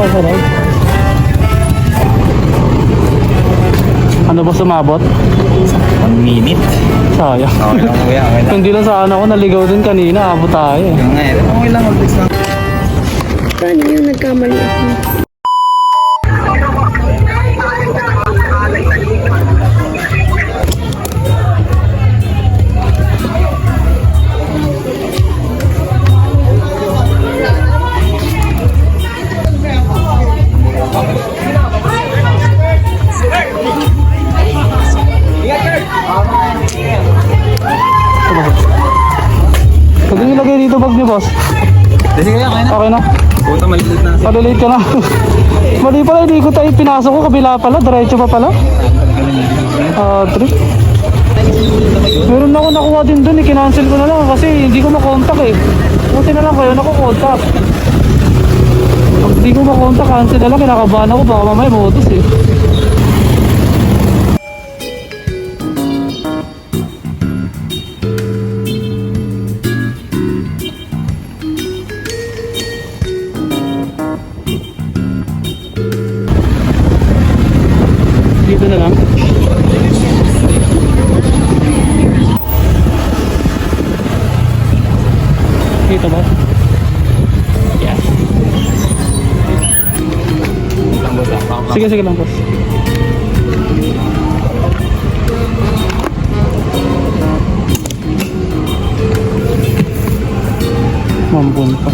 Masarap. Ano ba sumabot? One minute. Sayang. Okay lang kuya, okay lang. Hindi lang sana ako naligaw din kanina. Abot tayo eh. Yung nga eh. Okay lang, mag-text lang. Paano yung nagkamali ako? Palilate ka na. Mali pala, hindi ko tayo pinasok ko. Kabila pala, diretso pa pala. Ah, trip. Meron ako nakuha din dun eh. Kinancel ko na lang kasi hindi ko makontak eh. Buti na lang kayo nakukontak. Pag hindi ko makontak, cancel na lang. Kinakabahan ako. Baka mamaya modus eh. Dito na lang. Dito ba? Yes. Lang boss ah. Sige, sige lang, boss. Mambun pa.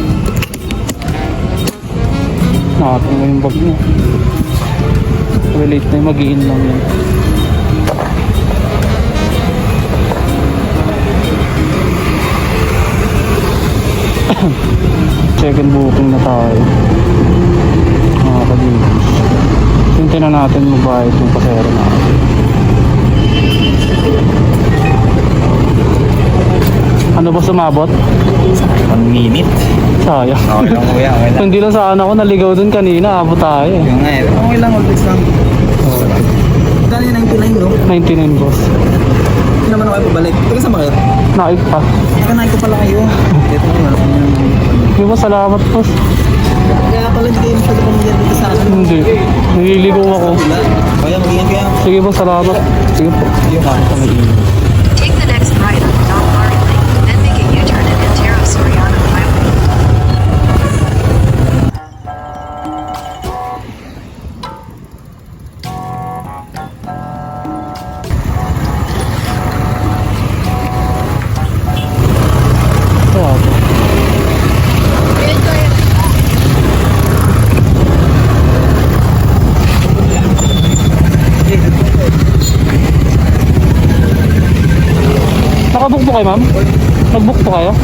Nakating yung bag niya. Relate na yung mag-iin lang yan. Second booking na tayo. Mga kabibis. Hintayin na natin magbayad yung pasero natin. Ano ba sumabot? One minute. Sayang. Okay lang kuya, okay lang. Hindi lang sana ako naligaw dun kanina. Abot tayo eh. Yung nga eh. Okay lang, mag-text lang. Magkano yung 99 no? 99 boss. Hindi naman ako kayo pabalik. Taga saan ba kayo? Naik pa. Naik ko pala kayo. Ito nga. Di ba salamat boss? Kaya pala hindi kayo masyado pamilyar dito sa akin. Hindi. Nililigaw ako. Wala. Kaya mag-ingat kayo. Sige boss, salamat. Sige po. Yung may ingat. Take the next right kayo, ma'am? Nag-book po kayo?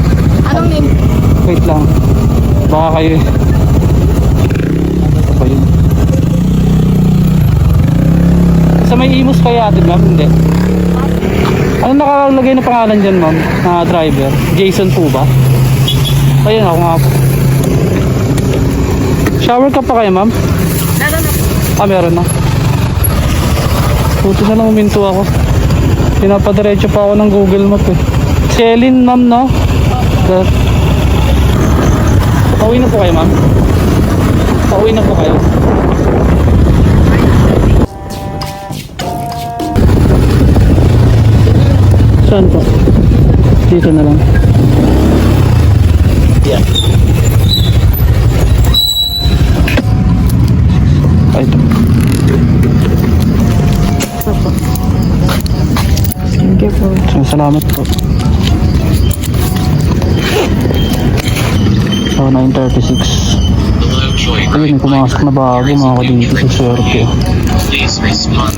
Anong name? Wait lang. Baka kayo eh. Ano ba yun? Sa may imus kaya atin, ma'am? Hindi. Ano nakalagay na pangalan dyan, ma'am? Na driver? Jason po ba? Ayun, ako nga po. Shower ka pa kayo, ma'am? Meron na. Ah, meron na. Buti na lang uminto ako. Pinapadiretso pa ako ng Google Map eh. Celine, ma'am, no? The... Pauwi na po kayo, ma'am? Pauwi na po kayo. Saan po? Dito na lang. Yeah. Ay, ito. Thank you po. Salamat po. So, 9.36. Ayun, may na bago mga kadito sa Sergio. Please respond.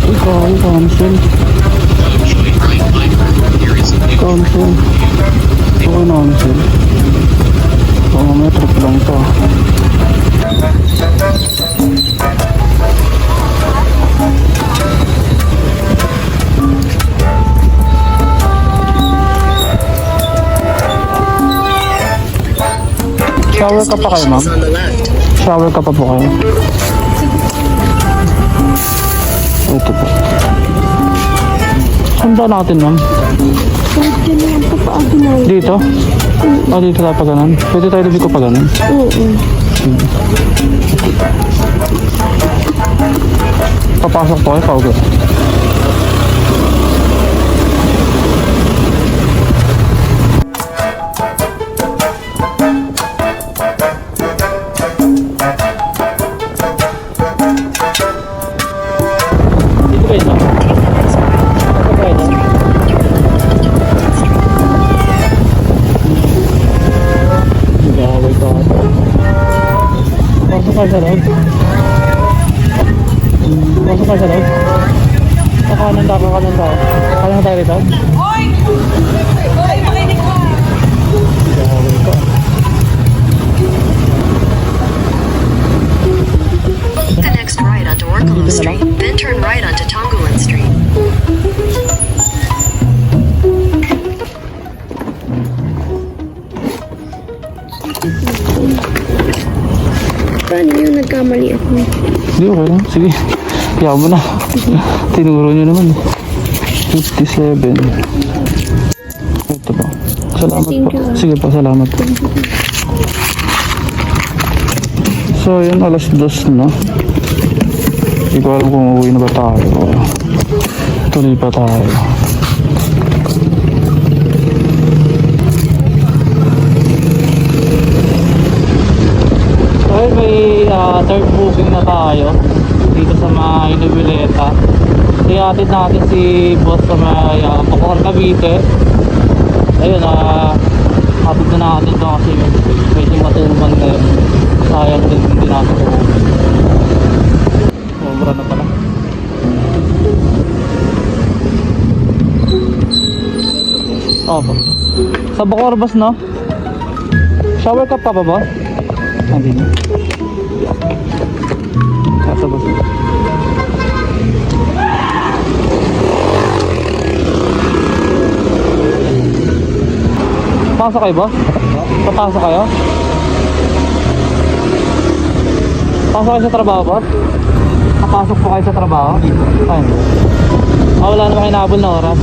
Uy, kaya, cancel. Join right Viper. Here is a new Cancel. Okay, cancel. So, mamaya trip lang to. Shower ka pa kayo, ma'am? Shower ka pa po kayo? Ito po. Handa natin, ma'am. Dito? Ah, dito tayo pa ganun. Pwede tayo dito pa ganun. Oo. Papasok po kayo, pauwi. Ka sa loob. Ka sa loob. Kakanan tayo, kakanan tayo. Kakanan tayo rito. Nag-aaway Yun? Nagkamali ako. Hindi, okay lang. Sige. Kaya mo na. Tinuro nyo naman. eh. 57. Ito po. Salamat Thank po. you. Sige po, salamat po. So, yun, alas dos na. Hindi ko alam kung uuwi na ba tayo. Tuloy pa tayo. Okay, may ah, third booking na tayo dito sa mga Inubileta. Iatid natin si boss sa may uh, Pacor Cavite. Ayun, ah, hatid na natin ito kasi medyo matulman na yun. Sayang din hindi natin. Sobra na pala. Opo. Sa Bacor bus, no? Shower cup pa ba, boss? Hindi Pasok kayo, boss? Papasok kayo? Pasok kayo sa trabaho, boss? Papasok po kayo sa trabaho? Ay. Ah, wala naman nahabol na oras.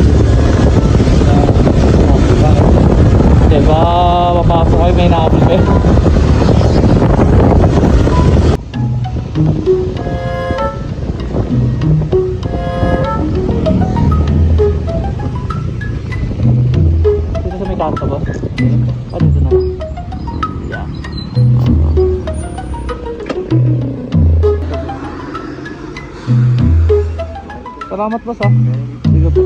Hindi ba papasok kayo may nahabol kayo? Salamat, boss, ah. Sige po.